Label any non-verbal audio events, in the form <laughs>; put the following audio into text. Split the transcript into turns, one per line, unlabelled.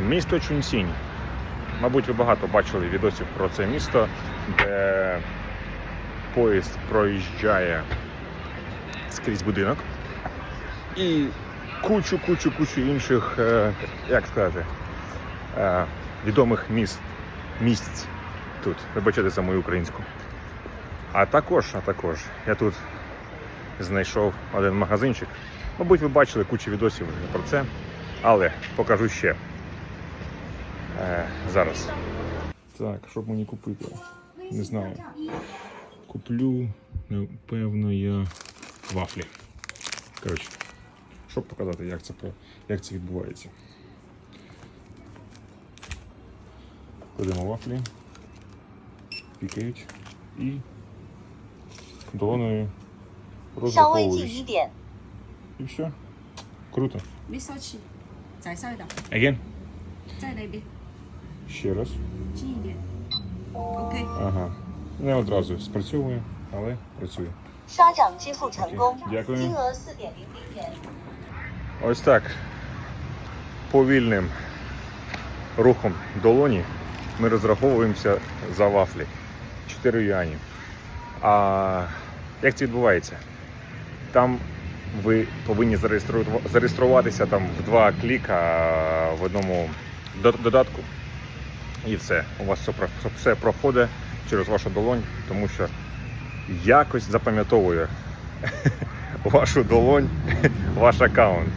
Місто Чунсінь. Мабуть, ви багато бачили відосів про це місто, де поїзд проїжджає скрізь будинок. І кучу, кучу, кучу інших, е, як сказати, е, відомих міст, місць тут. Вибачайте за мою українську. А також, а також, я тут знайшов один магазинчик. Мабуть, ви бачили кучу відосів про це, але покажу ще е, зараз. Так, що б мені купити? Не знаю. Куплю, напевно, я вафлі. Коротше, щоб показати, як це як це відбувається. Кладемо вафлі, пікають і долоною
розраховуєш.
І все. Круто. Again. Ще раз.
Чилі. Окей.
Ага. Не одразу спрацьовує, але працює. Дякую. Ось так. Повільним рухом долоні ми розраховуємося за вафлі 4 юані. А як це відбувається? Там ви повинні зареєструватися там в два кліка в одному додатку. І все. У вас все, все проходить через вашу долонь, тому що якось запам'ятовує <laughs> вашу долонь, ваш аккаунт.